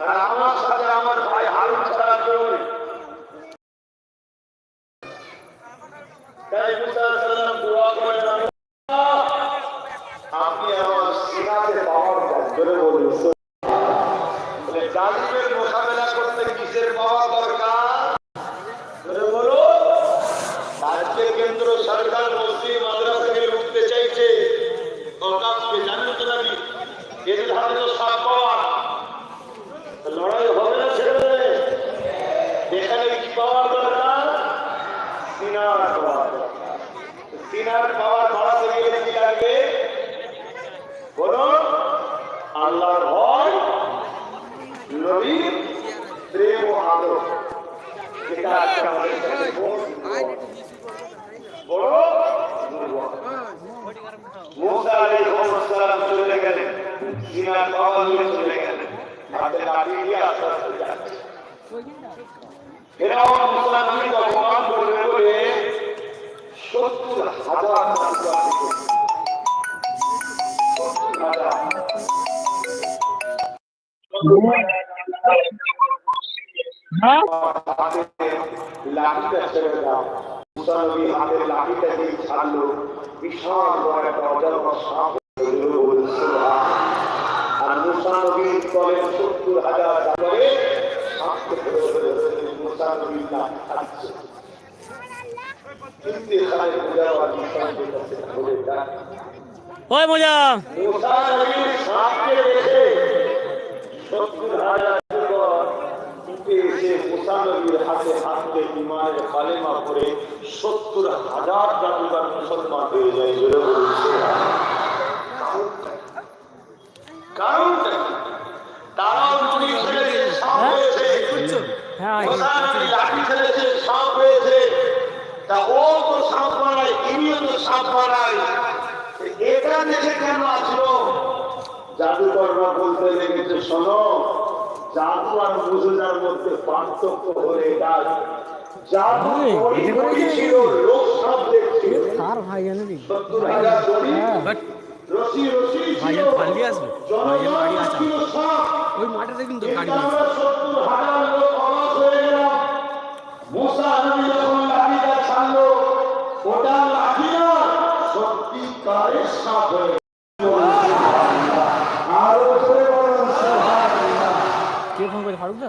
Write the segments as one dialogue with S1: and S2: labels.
S1: আর আমার সাথে আমার ভাই হারুন ছাড়া কেউ নেই তাই আপনি আমার সিনাতে পাওয়ার বলে, জালিমের মোকাবেলা করতে কিসের পাওয়া দরকার জোরে বলো আজকে কেন্দ্র সরকার মুসলিম মাদ্রাসাকে রুখতে চাইছে সরকারকে জানেন তো নাকি এদের হাতে তো সাপ পাওয়া লড়াই হবে না ছেড়ে এখানে কি পাওয়ার দরকার সিনার পাওয়ার সিনার পাওয়ার বাড়াতে গেলে কি লাগবে? বলো আল্লাহর ভয় প্রেম ও আদর চলে চলে বলে সত্তর হাজার লাঠিটা ছেড়ে দাও। আর মুসা নবী সত্তর হাজার করে কিন্তু এখানে পূজাবাদ মুসা নবীর কাছে ধরে যায়
S2: ওই মজা।
S1: সত্তর হাজার যুবক ছুটে এসে মুসা নবীর হাতে হাত মারায় ইনিও তো সাপ মারায় এটা দেখে কেন আসলো জাদুকররা বলতে লেগেছে শোনো জাদু আর মুজুদার মধ্যে পার্থক্য জাদু? ছিল লোক সব দেখছিল।
S2: কার ভাই জানে রে
S1: সত্তর হাজার
S2: পালিয়ে আসবে।
S1: জনগণ ছিল সব।
S2: ওই মাঠে দেখুন তো গাড়ি
S1: কিন্তু আমরা সত্তর হাজার লোক অবাক হয়ে গেলাম মুসা নবী যখন লাঠিটা ছাড়লো ওটা লাঠি না সত্যিকারের সাপ হয়ে গেল। আরও জোরে বলুন, সুবহানাল্লাহ।
S2: কে ফোন করে ফারুক দা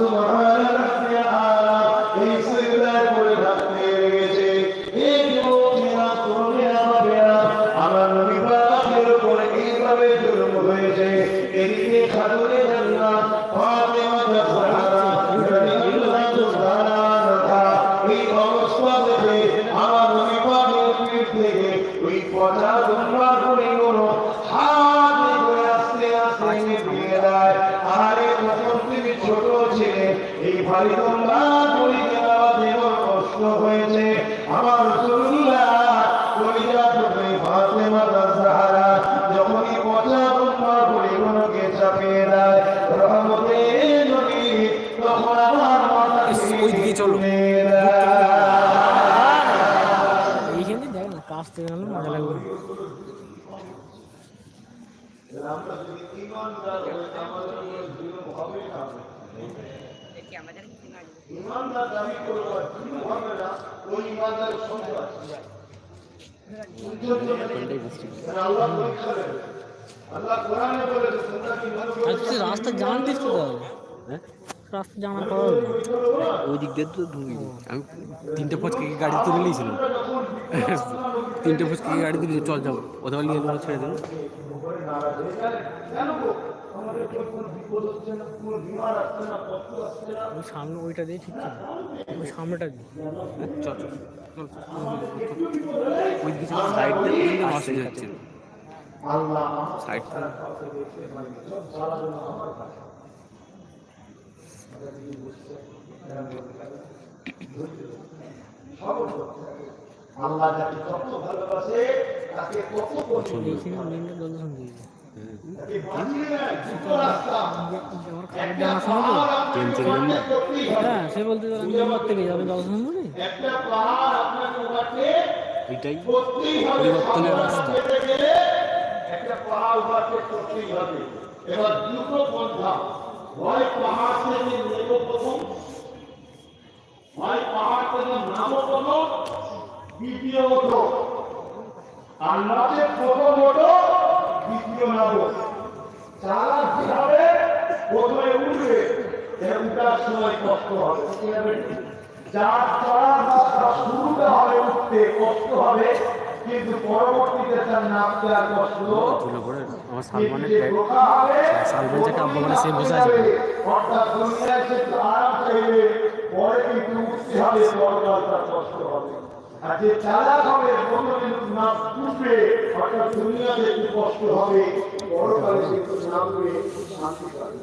S1: আলা ভারী দুম্বা গুলিকে নামাতে কষ্ট হয়েছে আমার রাসূলুল্লাহ কলিজা টুকরে ফাতেমা জাহরা যখনই পচা দুম্বা গুলিগুলোকে চাপিয়ে দেয় রহমতের নবী তখন আমার মাথা
S2: ইস,
S1: থেকে
S2: ওই দিকে চলো।
S1: তুলে দেয়।
S2: এইখান দিয়ে দেখ না কাজ থেকে মজা লাগবে
S1: আমরা যদি ইমানদার হই আমাদের জুলুম হবে না ইমানদার দাবি করব আর জুলুম হবে না ওই ইমানদার সঙ্গে আছে আল্লাহ পরীক্ষা নেবে আল্লাহ কোরআনে বলেছে তোমরা কি মনে
S2: আর তুই রাস্তা জানতিস তো তাহলে হ্যাঁ রাস্তা জানা হবে
S3: ওই দিক দিয়ে তো ঢুকি আমি তিনটে ফচকে গাড়ি তুলে নিয়েছিল তিনটে ফচকে গাড়ি তুলে চল যাব ওদের নিয়ে নেব ছেড়ে দেবো
S2: ওই সামনে ওইটা দিয়ে ঠিক ওই সামনেটা দিয়ে।
S3: চল চল ওই দিকে সাইড দিয়ে অসুবিধা হচ্ছে সাইড।
S2: হ্যাঁ সে বলতে আমি নম্বর থেকে যাবে
S3: এটাই পরিবর্তনের রাস্তা।
S1: একটা পাহাড় করতেই হবে এবার দুটো পন্থা হয় পাহাড় থেকে নেব প্রথম হয় পাহাড় থেকে নামো প্রথম, দ্বিতীয় ওঠো আর নচে প্রথম ওঠো দ্বিতীয় নামো। কি হবে প্রথমে উঠবে এর উঠার সময় কষ্ট হবে যার চড়ার শুরুতে হবে, উঠতে কষ্ট হবে কিন্তু পরবর্তীতে তার আর কষ্ট
S3: তুলে পড়ে আমার সালমানের
S1: যে
S3: ট্যাগ
S1: ধোঁকা হবে,
S3: সালমান যাকে আব্বা বলে same বসে
S1: যাবে। অর্থাৎ দুনিয়ায় সে আরাম চাইবে, পরে কিন্তু উঠতে হবে, পরকাল তার কষ্ট হবে। আর যে চালাক হবে, প্রথমে নাম উঠবে, অর্থাৎ দুনিয়াতে একটু কষ্ট হবে, পরকালে সে নামবে, শান্তি পাবে।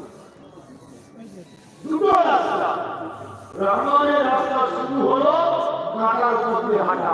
S1: দুটো রাস্তা রহমানের রাস্তা শুরু হলো কাঁটার পথে হাঁটা